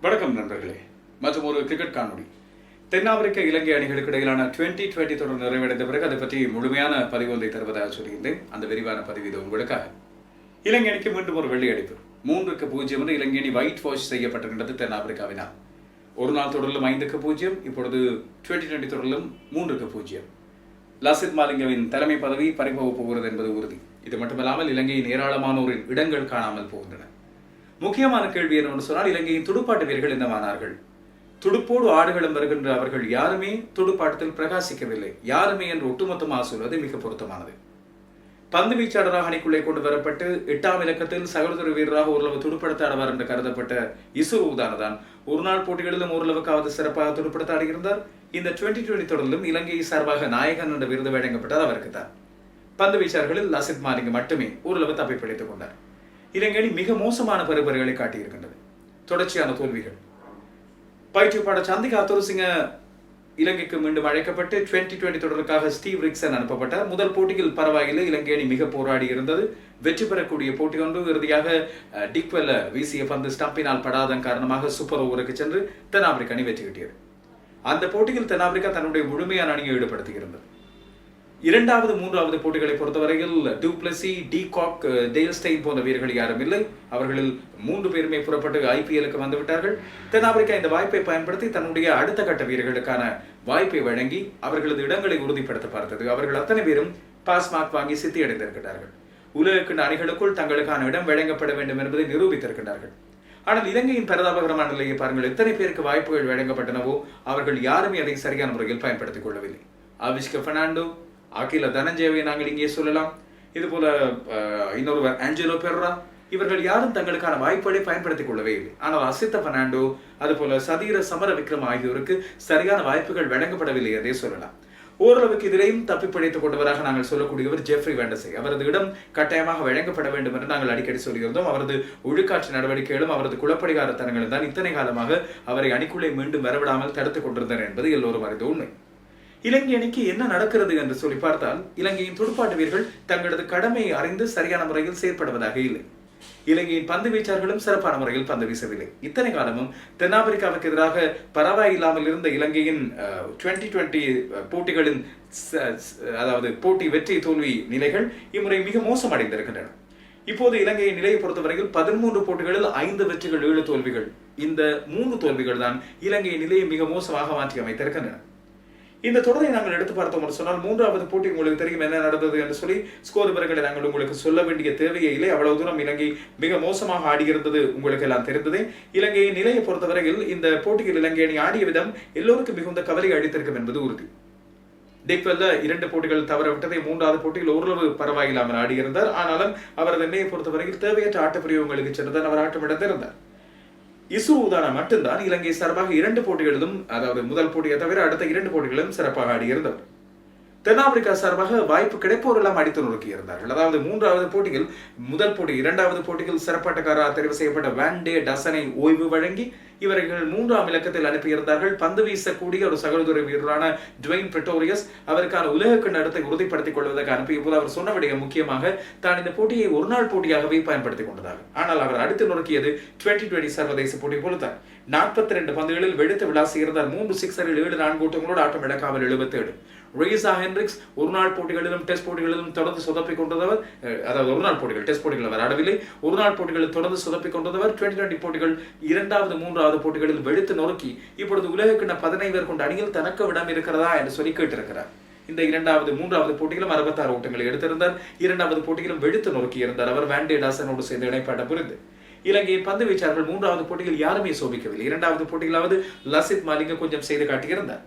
வணக்கம் நண்பர்களே. மற்றும் ஒரு கிரிக்கெட் காணொலி தென்னாப்பிரிக்க இலங்கை அணிகளுக்கு இடையிலான டுவெண்ட்டி டுவெண்ட்டி தொடர் நிறைவடைந்த பிறகு அதை பற்றி முழுமையான பதிவு ஒன்றை தருவதாக சொல்லியிருந்தேன் அந்த விரிவான பதிவு இது உங்களுக்காக. இலங்கை அணிக்கு மீண்டும் ஒரு வெள்ளி அடிப்பு. மூன்றுக்கு பூஜ்ஜியம் என்று இலங்கை அணி ஒயிட் வாஷ் செய்யப்பட்டிருந்தது தென்னாப்பிரிக்காவினால். ஒரு நாள் தொடரிலும் ஐந்துக்கு பூஜ்ஜியம் இப்பொழுது டுவெண்ட்டி டுவெண்ட்டி தொடரிலும் மூன்றுக்கு பூஜ்ஜியம். லசித் மாலிங்கவின் தலைமை பதவி பறிபோக போகிறது என்பது உறுதி. இது மட்டுமல்லாமல் இலங்கையின் ஏராளமானோரின் இடங்கள் காணாமல் போகின்றன. முக்கியமான கேள்வி என்னவென்று சொன்னால் இலங்கையின் துடுப்பாட்ட வீரர்கள் என்னவானார்கள்? துடுப்போடு ஆடுகளம் வருகின்ற அவர்கள் யாருமே துடுப்பாட்டத்தில் பிரகாசிக்கவில்லை. யாருமே என்று ஒட்டுமொத்தமாக சொல்வது மிக பொருத்தமானது. பந்து வீச்சாளராக அணிக்குள்ளே கொண்டு வரப்பட்டு எட்டாம் இலக்கத்தில் சகோதர வீரராக ஓரளவு துடுப்படுத்த ஆடுவார் என்று கருதப்பட்ட இசு உதானதான் ஒரு நாள் போட்டிகளிலும் ஓரளவுக்காவது சிறப்பாக துடுப்படுத்த ஆடுகிறார் இந்த டுவெண்ட்டி டுவெண்டி தொடரிலும் இலங்கை சார்பாக நாயகன் என்ற விருது வழங்கப்பட்டது அவருக்கு தான் பந்து வீச்சாளர்களில் லசித் மாலிங்க மட்டுமே ஓரளவு தப்பி பிடித்துக் கொண்டார். இலங்கை மிக மோசமான பரப்புரைகளை காட்டியிருக்கின்றது. தொடர்ச்சியான தோல்விகள். பயிற்றுப்பாட சந்திகா துருசிங்க இலங்கைக்கு மீண்டும் அழைக்கப்பட்டு டுவெண்ட்டி டுவெண்ட்டி தொடருக்காக ஸ்டீவ் ரிக்சன் அனுப்பப்பட்டார். முதல் போட்டியில் பரவாயில்லை இலங்கை அணி மிக போராடி இருந்தது. வெற்றி பெறக்கூடிய போட்டி ஒன்று. இறுதியாக டிக்வெல்ல வீசிய பந்து ஸ்டம்பினால் படாதன் காரணமாக சூப்பர் ஓவருக்கு சென்று தென்னாப்பிரிக்க அணி வெற்றி கிட்டியது. அந்த போட்டியில் தென்னாப்பிரிக்கா தன்னுடைய முழுமையான அணியை ஈடுபடுத்தியிருந்தது. இரண்டாவது மூன்றாவது போட்டிகளை பொறுத்தவரையில் டூப்ளசி டிகாக் டேல்ஸ்டைன் போன்ற வீரர்கள் யாரும் இல்லை. அவர்களில் மூன்று பேருமே புறப்பட்டு ஐபிஎலுக்கு வந்துவிட்டார்கள் தென்னாப்பிரிக்கா இந்த வாய்ப்பை பயன்படுத்தி தன்னுடைய அடுத்த கட்ட வீரர்களுக்கான வாய்ப்பை வழங்கி அவர்களது இடங்களை உறுதிப்படுத்த பார்த்தது. அவர்கள் அத்தனை பேரும் பாஸ் மார்க் வாங்கி சித்தி அடைந்திருக்கிறார்கள் உலகக்கிண அணிகளுக்குள் தங்களுக்கான இடம் வழங்கப்பட வேண்டும் என்பதை நிரூபித்திருக்கிறார்கள். ஆனால் இலங்கையின் பரதாபகரமான நிலையை பாருங்கள். எத்தனை பேருக்கு வாய்ப்புகள் வழங்கப்பட்டனவோ அவர்கள் யாருமே அதை சரியான முறையில் பயன்படுத்திக் கொள்ளவில்லை. ஆவிஷ்க பெர்னாண்டோ அகில தனஞ்சேவை நாங்கள் இங்கே சொல்லலாம். இது போல இன்னொருவர் ஆஞ்சலோ பெர்ரா இவர்கள் யாரும் தங்களுக்கான வாய்ப்புகளை பயன்படுத்திக் கொள்ளவே இல்லை. ஆனால் அசித்த பெர்னாண்டோ அதுபோல சதீர சமர விக்ரம் ஆகியோருக்கு சரியான வாய்ப்புகள் வழங்கப்படவில்லை என்றே சொல்லலாம். ஓரளவுக்கு இதிலையும் தப்பி பிழைத்துக் கொண்டவராக நாங்கள் சொல்லக்கூடியவர் ஜெஃப்ரி வேண்டசை. அவரது இடம் கட்டாயமாக வழங்கப்பட வேண்டும் என்று நாங்கள் அடிக்கடி சொல்லியிருந்தோம். அவரது ஒழுக்காற்று நடவடிக்கைகளும் அவரது குளப்படிகாரத்தனங்களும் தான் இத்தனை காலமாக அவரை அணிக்குள்ளே மீண்டும் வரவிடாமல் தடுத்துக் கொண்டிருந்தனர் என்பது எல்லோரும் அறிந்த உண்மை. இலங்கை அணிக்கு என்ன நடக்கிறது என்று சொல்லி பார்த்தால் இலங்கையின் துடுப்பாட்ட வீரர்கள் தங்களது கடமையை அறிந்து சரியான முறையில் செயற்படுவதாக இல்லை. இலங்கையின் பந்து வீச்சாளர்களும் சிறப்பான முறையில் பந்து வீசவில்லை. இத்தனை காலமும் தென்னாப்பிரிக்காவுக்கு எதிராக பரவாயில்லாமல் இருந்த இலங்கையின் டுவெண்ட்டி டுவெண்ட்டி போட்டிகளின் அதாவது போட்டி வெற்றி தோல்வி நிலைகள் இம்முறை மிக மோசமடைந்திருக்கின்றன. இப்போது இலங்கையின் நிலையை பொறுத்தவரையில் பதிமூன்று போட்டிகளில் ஐந்து வெற்றிகள் ஏழு தோல்விகள். இந்த மூன்று தோல்விகள் தான் இலங்கையின் நிலையை மிக மோசமாக மாற்றி அமைத்திருக்கின்றன. இந்த தொடரை நாங்கள் எடுத்து பார்த்தோம் என்று சொன்னால் மூன்றாவது போட்டி உங்களுக்கு தெரியும் என்ன நடந்தது என்று சொல்லி ஸ்கோர் விவரங்களை நாங்கள் உங்களுக்கு சொல்ல வேண்டிய தேவையே இல்லை. அவ்வளவு தூரம் இலங்கை மிக மோசமாக ஆடியிருந்தது உங்களுக்கு எல்லாம் தெரிந்ததே. இலங்கையின் நிலையை பொறுத்தவரையில் இந்த போட்டியில் இலங்கை அணி ஆடிய விதம் எல்லோருக்கும் மிகுந்த கவலை அளித்திருக்கும் என்பது உறுதி. டிக்வெல்ல இரண்டு போட்டிகள் தவற விட்டதை மூன்றாவது போட்டியில் ஓரளவு பரவாயில்லாமல் ஆடியிருந்தார். ஆனாலும் அவரது எண்ணெயை பொறுத்தவரையில் தேவையற்ற ஆட்டப்பிரிவு உங்களுக்கு சென்றுதான் அவர் ஆட்டமிழந்திருந்தார். இசு உதான மட்டும்தான் இலங்கை சார்பாக இரண்டு போட்டிகளிலும் அதாவது முதல் போட்டியை தவிர அடுத்த இரண்டு போட்டிகளிலும் சிறப்பாக ஆடியிருந்தவர் தென்னாப்பிரிக்கா சார்பாக வாய்ப்பு கிடைப்போரெல்லாம் அடித்து நொறுக்கி இருந்தார்கள். அதாவது மூன்றாவது போட்டியில் முதல் போட்டி இரண்டாவது போட்டியில் சிறப்பாட்டக்காரராக தெரிவு செய்யப்பட்ட வேண்டே டசனை ஓய்வு வழங்கி இவர்கள் மூன்றாம் இலக்கத்தில் அனுப்பியிருந்தார்கள். பந்து வீசக்கூடிய ஒரு சகோதர வீரரான டுவைன் பிரிட்டோரியஸ் அவருக்கான உலக நடத்தை உறுதிப்படுத்திக் கொள்வதற்கு அனுப்பிய போது அவர் சொன்ன விடயம் முக்கியமாக தான் இந்த போட்டியை ஒரு நாள் போட்டியாகவே பயன்படுத்திக் கொண்டதாக. ஆனால் அவர் அடுத்து நொறுக்கியது டுவெண்ட்டி டுவெண்ட்டி சர்வதேச போட்டி போலத்தான் நாற்பத்தி ரெண்டு பந்துகளில் வெடித்து விளாசி இருந்தார் மூன்று சிக்ஸரில் ஏழு நான்கு ஓட்டங்களோடு ஆட்டம் இழக்காமல் எழுபத்தேழு. ரீசா ஹென்ரிக்ஸ் ஒரு நாள் போட்டிகளிலும் டெஸ்ட் போட்டிகளிலும் தொடர்ந்து சொதப்பிக் கொண்டவர் அதாவது ஒரு நாள் போட்டிகள் டெஸ்ட் போட்டிகள் விளையாடவில்லை ஒரு நாள் போட்டிகளில் தொடர்ந்து சொதப்பிக் கொண்டவர் டுவெண்ட்டி டுவெண்ட்டி போட்டிகள் இரண்டாவது மூன்றாவது போட்டிகளில் வெடித்து நொறுக்கி இப்பொழுது உலகக்கிண்ண பதினைவர் கொண்ட அணியில் தனக்கு இடம் இருக்கிறதா என்று சொல்லி கேட்டிருக்கிறார். இந்த இரண்டாவது மூன்றாவது போட்டியிலும் அறுபத்தாறு ஓட்டங்களை எடுத்திருந்தார். இரண்டாவது போட்டியிலும் வெடித்து நொறுக்கி இருந்தார். அவர் வேண்டே டாசனோடு சேர்ந்து இணைப்பாட்ட புரிந்து. இலங்கையை பந்து வீச்சார்கள் மூன்றாவது போட்டியில் யாருமே சோபிக்கவில்லை. இரண்டாவது போட்டியிலாவது லசித் மாலிங்க கொஞ்சம் செய்து காட்டியிருந்தார்.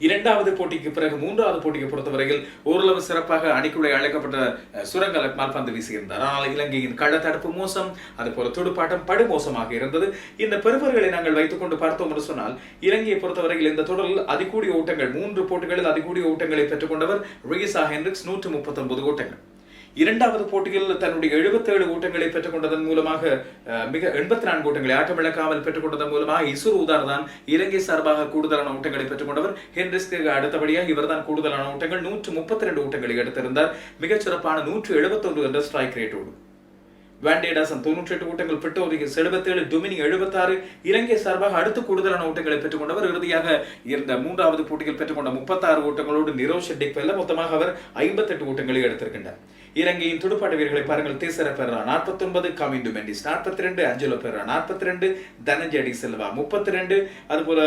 இரண்டாவது போட்டிக்கு பிறகு மூன்றாவது போட்டியை பொறுத்தவரையில் ஓரளவு சிறப்பாக அணிக்குள்ளே அழைக்கப்பட்ட அஹ், சுரங்க பந்து வீசியிருந்தார். ஆனால் இலங்கையின் கள தடுப்பு மோசம் அதுபோல துடுப்பாட்டம் படுமோசமாக இருந்தது. இந்த பெருவர்களை நாங்கள் வைத்துக் கொண்டு பார்த்தோம் என்று சொன்னால் இலங்கையை பொறுத்தவரையில் இந்த தொடரில் அதிகூடிய ஓட்டங்கள் மூன்று போட்டிகளில் அதிகூடிய ஓட்டங்களை பெற்றுக்கொண்டவர் ரிகிசா ஹென்ரிக்ஸ் நூற்று முப்பத்தொன்பது ஓட்டங்கள். இரண்டாவது போட்டியில் தன்னுடைய 77 ஓட்டங்களை பெற்றுக்கொண்டதன் மூலமாக மிக எண்பத்தி நான்கு ஓட்டங்களை ஆட்டமிழக்காமல் பெற்றுக்கொண்டதன் மூலமாக இசுர் உதார் தான் இலங்கை சார்பாக கூடுதலான ஓட்டங்களை பெற்றுக்கொண்டவர். ஹென்ரிஸ்க்கு அடுத்தபடியாக இவர்தான் கூடுதலான ஓட்டங்கள். நூற்று முப்பத்தி ரெண்டு ஓட்டங்களை எடுத்திருந்தார். மிகச் சிறப்பான நூற்று எழுபத்தொன்று என்ற ஸ்ட்ரைக் ரேட்டோடு வேண்டேடாசன் தொண்ணூற்றி எட்டு ஓட்டங்கள் பிட்டோரிகஸ் எழுபத்தேழு டொமினி எழுபத்தாறு. இலங்கை சார்பாக அடுத்து கூடுதலான ஓட்டங்களை பெற்றுக்கொண்டவர் இறுதியாக இருந்த மூன்றாவது போட்டியில் பெற்றுக்கொண்ட முப்பத்தாறு ஓட்டங்களோடு நிரோஷ் ஷெட்டிக் மொத்தமாக அவர் ஐம்பத்தெட்டு ஓட்டங்களை எடுத்திருக்கின்றார். இலங்கையின் துடுப்பாட்ட வீரர்களை பாருங்கள். தேசர பெர்ரா நாற்பத்தி ஒன்பது கமிந்து மெண்டிஸ் நாற்பத்தி ரெண்டு அஞ்சலோ பெர்ரா நாற்பத்தி ரெண்டு தனஞ்சடி செல்வா முப்பத்தி ரெண்டு அதுபோல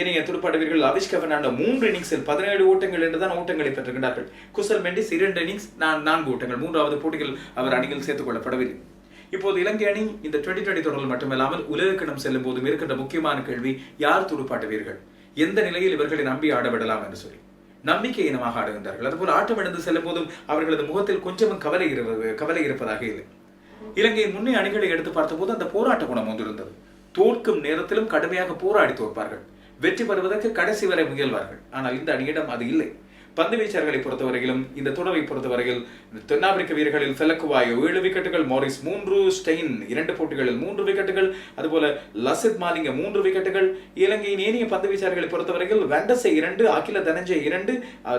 இணைய துடுப்பாட்ட வீரர்கள் அவிஷ்க பெர்னாண்டோ மூன்று இன்னிங்ஸில் பதினேழு ஓட்டங்கள் என்றுதான் ஓட்டங்களை பெற்றிருக்கிறார்கள் குசல் மெண்டிஸ் இரண்டு இன்னிங்ஸ் நான் நான்கு ஓட்டங்கள். மூன்றாவது போட்டிகள் அவர் அணியில் சேர்த்துக் கொள்ளப்படவில்லை. இப்போது இலங்கை அணி இந்த டுவெண்டி டுவெண்டி தொடரில் மட்டுமல்லாமல் உலகக்கிடம் செல்லும் போதும் இருக்கின்ற முக்கியமான கேள்வி யார் துடுப்பாட்ட வீரர்கள் எந்த நிலையில் இவர்களை நம்பி ஆட விடலாம் என்று சொல்லி. நம்பிக்கை இனமாக ஆடுகின்றார்கள். அதுபோல் ஆட்டம் இழந்து செல்லும் போதும் அவர்களது முகத்தில் கொஞ்சமும் கவலை இருப்பது கவலை இருப்பதாக இல்லை. இலங்கையின் முன்னே அணிகளை எடுத்து பார்த்தபோது அந்த போராட்ட குணம் ஒன்றிருந்தது. தோற்கும் நேரத்திலும் கடுமையாக போராடி தோற்பார்கள். வெற்றி பெறுவதற்கு கடைசி வரை முயல்வார்கள். ஆனால் இந்த அணியிடம் அது இல்லை. பந்து வீச்சர்களை பொறுத்தவரையிலும் இந்த தொடரை பொறுத்தவரையில் தென்னாப்பிரிக்க வீரர்களில் ஃபெலக்குவாயோ ஏழு விக்கெட்டுகள் மாரிஸ் மூன்று ஸ்டெயின் இரண்டு போட்டிகளில் மூன்று விக்கெட்டுகள் அதுபோல லசித் மாலிங்க மூன்று விக்கெட்டுகள் இலங்கையின் ஏனைய பந்து வீச்சர்களை பொறுத்தவரையில் வெண்டசை இரண்டு அகில தனஞ்சய் இரண்டு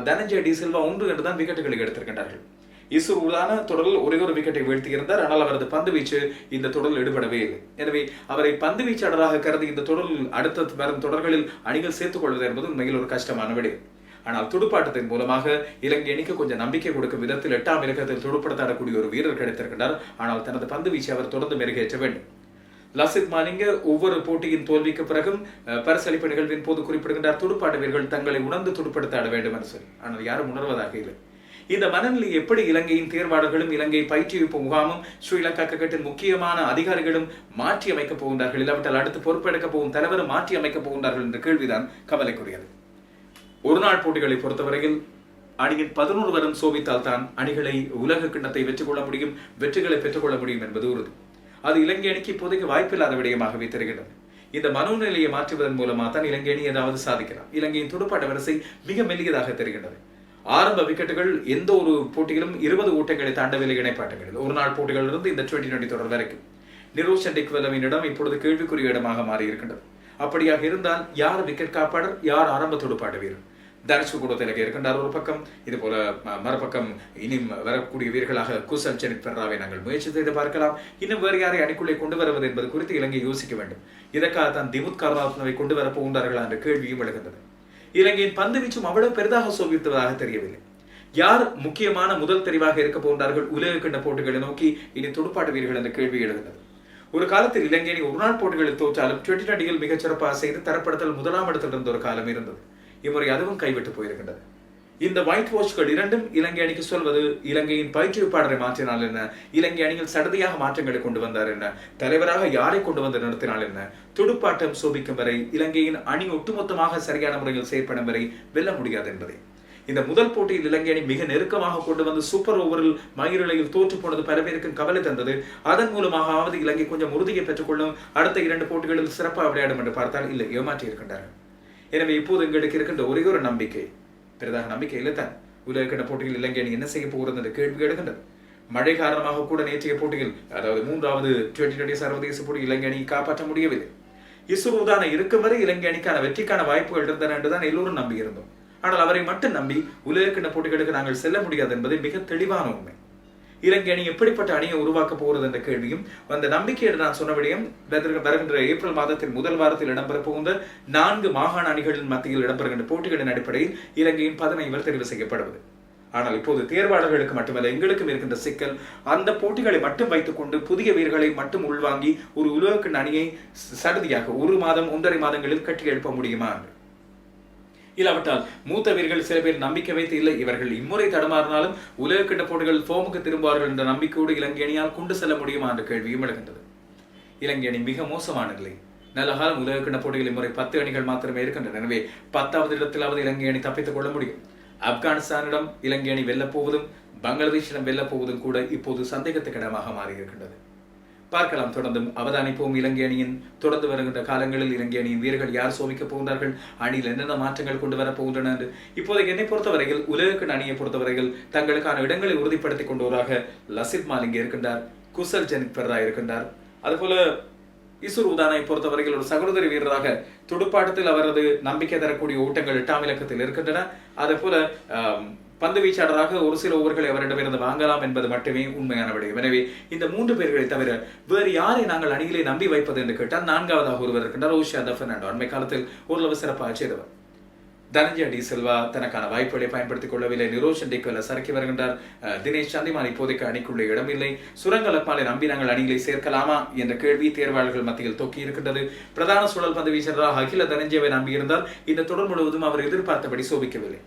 தனஞ்சய் டி சில்வா ஒன்று என்றுதான் விக்கெட்டுகளை எடுத்திருக்கின்றார்கள். இசுருதான தொடரில் ஒரே ஒரு விக்கெட்டை வீழ்த்தியிருந்தார் ஆனால் அவரது பந்து வீச்சு இந்த தொடரில் ஈடுபடவே இல்லை. எனவே அவரை பந்து வீச்சாளராக கருதி இந்த தொடரில் அடுத்த வரும் தொடர்களில் அணிகள் சேர்த்துக் கொள்வது என்பது உண்மையில் ஒரு கஷ்டமான விடயம் ஆனால் துடுப்பாட்டத்தின் மூலமாக இலங்கை அணிக்கு கொஞ்சம் நம்பிக்கை கொடுக்கும் விதத்தில் எட்டாம் இலக்கத்தில் துடுப்படுத்தாடக்கூடிய ஒரு வீரர் கிடைத்திருக்கிறார். ஆனால் தனது பந்து வீச்சை அவர் தொடர்ந்து மெருகேற்ற வேண்டும். லசித் மாலிங்க ஒவ்வொரு போட்டியின் தோல்விக்கு பிறகும் பரிசளிப்பு நிகழ்வின் போது குறிப்பிடுகின்றார் துடுப்பாட்ட வீரர்கள் தங்களை உணர்ந்து துடுப்படுத்தாட வேண்டும் என்று சொல்லி. ஆனால் யாரும் உணர்வதாக இல்லை. இந்த மனநிலை எப்படி இலங்கையின் தேர்வாளர்களும் இலங்கை பயிற்றுவிப்பு முகாமும் ஸ்ரீலங்கா கிரிக்கெட்டின் முக்கியமான அதிகாரிகளும் மாற்றி அமைக்கப் போகின்றார்கள்? இல்லாவிட்டால் அடுத்து பொறுப்பெடுக்க போகும் தலைவரும் மாற்றி அமைக்கப் போகின்றார்கள் என்ற கேள்விதான் கவலைக்குரியது. ஒரு நாள் போட்டிகளை பொறுத்தவரையில் அணியின் பதினோரு வரும் சோபித்தால் தான் அணிகளை உலக கிண்ணத்தை வெற்றி கொள்ள முடியும் வெற்றிகளை பெற்றுக்கொள்ள முடியும் என்பது உறுதி. அது இலங்கை அணிக்கு இப்போதைக்கு வாய்ப்பில்லாத விடயமாகவே தெரிகிறது. இந்த மனோநிலையை மாற்றுவதன் மூலமாக தான் இலங்கை அணி ஏதாவது சாதிக்கலாம். இலங்கையின் துடுப்பாட்ட வரிசை மிக மெல்லியதாக தெரிகின்றது ஆரம்ப விக்கெட்டுகள் எந்த ஒரு போட்டியிலும் இருபது ஓட்டங்களை தாண்டவில்லை இணைப்பாட்டங்களில். ஒரு நாள் போட்டிகளிலிருந்து இந்த டுவெண்டி டுவெண்டி தொடர் வரைக்கும். நிரோஷன் டிக்வெலவின் இப்பொழுது கேள்விக்குரிய இடமாக மாறியிருக்கின்றது. அப்படியாக இருந்தால் யார் விக்கெட் காப்பாளர் யார் ஆரம்ப துடுப்பாட்ட வீரர்? தரிசு கூடத்தில் இருக்கின்றார் ஒரு பக்கம். இது போல மறுபக்கம் இனி வரக்கூடிய வீரர்களாக குசல் சனித் பெர்ராவை நாங்கள் முயற்சி செய்து பார்க்கலாம். இன்னும் வேறு யாரை அணிக்குள்ளே கொண்டு வருவது என்பது குறித்து இலங்கை யோசிக்க வேண்டும். இதற்காக தான் திமுத் கருணாத்மவை கொண்டு வர போகின்றார்களா என்ற கேள்வியும் எழுகின்றது. இலங்கையின் பந்து வீச்சும் அவ்வளவு பெரிதாக சோபித்ததாக தெரியவில்லை. யார் முக்கியமான முதல் தெரிவாக இருக்க போகின்றார்கள்? உலக கிண்ண போட்டிகளை நோக்கி இனி துடுப்பாட்ட வீரர்கள் என்ற கேள்வி எழுகின்றது. ஒரு காலத்தில் இலங்கை ஒரு நாள் போட்டிகளில் தோற்றாலும் டுவெண்டி டுவெண்டியில் மிகச்சிறப்பாக செய்து தரப்படுத்தல் முதலாம் இடத்தில் இருந்த ஒரு காலம் இருந்தது. இம்முறை அதுவும் கைவிட்டு போயிருக்கின்றது. இந்த ஒயிட் வாஷ்கள் இரண்டும் இலங்கை அணிக்கு சொல்வது இலங்கையின் பயிற்றுவிப்பாளரை மாற்றினால் என்ன? இலங்கை அணியில் சடதியாக மாற்றங்களை கொண்டு வந்தார் என்ன? தலைவராக யாரை கொண்டு வந்து நிறுத்தினால் என்ன? துடுப்பாட்டம் சோபிக்கும் வரை இலங்கையின் அணி ஒட்டுமொத்தமாக சரியான முறையில் செயற்படும் வரை வெல்ல முடியாது என்பதே. இந்த முதல் போட்டியில் இலங்கை அணி மிக நெருக்கமாக கொண்டு வந்து சூப்பர் ஓவரில் மயிரிழையில் தோற்று போனது பல பேருக்கும் கவலை தந்தது. அதன் மூலமாகவது இலங்கை கொஞ்சம் உறுதியை பெற்றுக்கொள்ளும் அடுத்த இரண்டு போட்டிகளில் சிறப்பாக விளையாடும் என்று பார்த்தால் இல்லை ஏமாற்றி இருக்கின்றார்கள் எனவே இப்போது எங்களுக்கு இருக்கின்ற ஒரே ஒரு நம்பிக்கை. பெரிதாக நம்பிக்கை இல்லை தான். உலகக்கிண்ண போட்டியில் இலங்கை அணி என்ன செய்ய போகிறது என்ற கேள்வி எடுக்கின்றது மழை காரணமாக கூட நேற்றைய போட்டியில் அதாவது மூன்றாவது டுவெண்டி டுவெண்டி சர்வதேச போட்டி இலங்கை அணியை காப்பாற்ற முடியவில்லை. இஸ்ரோதான இருக்கும் வரை இலங்கை அணிக்கான வெற்றிக்கான வாய்ப்புகள் இருந்தன என்றுதான் எல்லோரும் நம்பி இருந்தோம் ஆனால் அவரை மட்டும் நம்பி உலகக்கிண்ண போட்டிகளுக்கு நாங்கள் செல்ல முடியாது என்பது மிக தெளிவான உண்மை. இலங்கை அணி எப்படிப்பட்ட அணியை உருவாக்க போகிறது என்ற கேள்வியும் அந்த நம்பிக்கையோடு நான் சொன்னபடியும் வருகின்ற ஏப்ரல் மாதத்தின் முதல் வாரத்தில் இடம்பெற போகின்ற நான்கு மாகாண அணிகளின் மத்தியில் இடம்பெறுகின்ற போட்டிகளின் அடிப்படையில் இலங்கையின் பதினைவர் தெரிவு செய்யப்படுவது. ஆனால் இப்போது தேர்வாளர்களுக்கு மட்டுமல்ல எங்களுக்கும் இருக்கின்ற சிக்கல் அந்த போட்டிகளை மட்டும் வைத்துக்கொண்டு புதிய வீரர்களை மட்டும் உள்வாங்கி ஒரு உலகக்கிண் அணியை சடுதியாக ஒரு மாதம் ஒன்றரை மாதங்களில் கட்டி எழுப்ப முடியுமா என்று. இல்லாவிட்டால் மூத்த வீரர்கள் சில பேர் நம்பிக்கை வைத்து இல்லை இவர்கள் இம்முறை தடுமாறினாலும் உலகக்கிண்ண போட்டிகள் ஃபோமுக்கு திரும்புவார்கள் என்ற நம்பிக்கையோடு இலங்கை அணியால் கொண்டு செல்ல முடியுமா என்ற கேள்வியும் எழுகின்றது. இலங்கை அணி மிக மோசமான நிலை. நல்ல காலம் உலகக்கிண்ண போட்டிகள் இம்முறை பத்து அணிகள் மாத்திரமே இருக்கின்றன. எனவே பத்தாவது இடத்திலாவது இலங்கை அணி தப்பித்துக் கொள்ள முடியும். ஆப்கானிஸ்தானிடம் இலங்கை அணி வெல்லப்போவதும் பங்களாதேஷிடம் வெல்லப்போவதும் கூட இப்போது சந்தேகத்துக்கு இடமாக மாறி இருக்கின்றது பார்க்கலாம். தொடர்ந்தும் அவதானிப்போம் இலங்கை அணியின். தொடர்ந்து வருகின்ற காலங்களில் இலங்கை அணியின் வீரர்கள் யார் சோமிக்கப் போகின்றார்கள்? அணியில் என்னென்ன மாற்றங்கள் கொண்டு வரப் போகின்றன என்று. இப்போதைக்கு என்னை பொறுத்தவரையில் உலகக்கிண அணியை பொறுத்தவரையில் தங்களுக்கான இடங்களை உறுதிப்படுத்திக் கொண்டவராக லசித் மாலிங்க இருக்கின்றார். குசல் ஜனித் பெர்ரா இருக்கின்றார். அதுபோல இசுர் உதானை பொறுத்தவரையில் ஒரு சகோதரி வீரராக துடுப்பாட்டத்தில் அவரது நம்பிக்கை தரக்கூடிய ஓட்டங்கள் எட்டாம் இலக்கத்தில் இருக்கின்றன. அதே போல பந்து வீச்சாளராக ஒரு சில ஓவர்களை அவரிடமிருந்து வாங்கலாம் என்பது மட்டுமே உண்மையான விடயம். எனவே இந்த மூன்று பேர்களை தவிர வேறு யாரை நாங்கள் அணியிலே நம்பி வைப்பது என்று கேட்டால் நான்காவதாக ஒருவர் இருக்கின்றார் ஓஷியா த அண்மை காலத்தில் ஓரளவு சிறப்பாக செய்தவர். தனஞ்சய டி செல்வா தனக்கான வாய்ப்புகளை பயன்படுத்திக் கொள்ளவில்லை. நிரோஷன் டிக்கோல சரக்கி வருகின்றார். அஹ், தினேஷ் சந்திமான் இப்போதைக்கு அணிக்குள்ள இடமில்லை. சுரங்கலப்பாலை நம்பி நாங்கள் அணிகளை சேர்க்கலாமா என்ற கேள்வி தேர்வாளர்கள் மத்தியில் தொக்கி இருக்கின்றது. பிரதான சுழல் பந்து வீச்சராக அகில தனஞ்சயவை நம்பியிருந்தால் இந்த தொடர் முழுவதும் அவர் எதிர்பார்த்தபடி சோபிக்கவில்லை.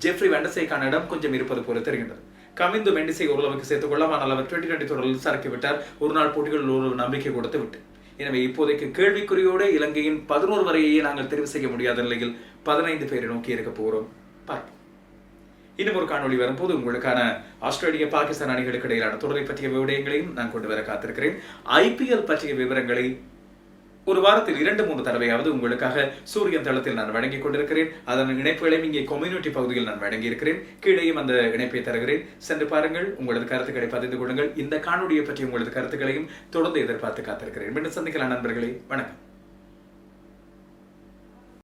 ஜெஃப்ரி வெண்டசைக்கான இடம் கொஞ்சம் இருப்பது போல தெரிகின்றது. கமிந்து வெண்டிசை ஓரளவுக்கு சேர்த்துக் கொள்ளலாம். ஆனால் அவர் டுவெண்டி டுவெண்டி தொடரில் சரக்கி விட்டார். ஒரு நாள் போட்டிகளில் ஒரு நம்பிக்கை கொடுத்து விட்டு. எனவே இப்போதைக்கு கேள்விக்குறியோடு இலங்கையின் பதினோரு வரையே நாங்கள் தெரிவு செய்ய முடியாத நிலையில் பதினைந்து பேரை நோக்கி இருக்க போகிறோம். பார்ப்போம். இன்னும் ஒரு காணொளி வரும்போது உங்களுக்கான ஆஸ்திரேலிய பாகிஸ்தான் அணிகளுக்கு இடையிலான தொடரை பற்றிய விடயங்களையும் நான் கொண்டு வர காத்திருக்கிறேன். ஐபிஎல் பற்றிய விவரங்களை ஒரு வாரத்தில் இரண்டு மூன்று தடவையாவது உங்களுக்காக சூரியன் தளத்தில் நான் வழங்கிக் கொண்டிருக்கிறேன். அதன் இணைப்புகளையும் இங்கே கம்யூனிட்டி பகுதியில் நான் வழங்கி இருக்கிறேன். கீழேயும் அந்த இணைப்பை தருகிறேன். சென்று பாருங்கள். உங்களது கருத்துக்களை பதிந்து கொள்ளுங்கள். இந்த காணொலியை பற்றி உங்களது கருத்துக்களையும் தொடர்ந்து எதிர்பார்த்து காத்திருக்கிறேன். மீண்டும் சந்திக்கலாம் நண்பர்களே. வணக்கம்.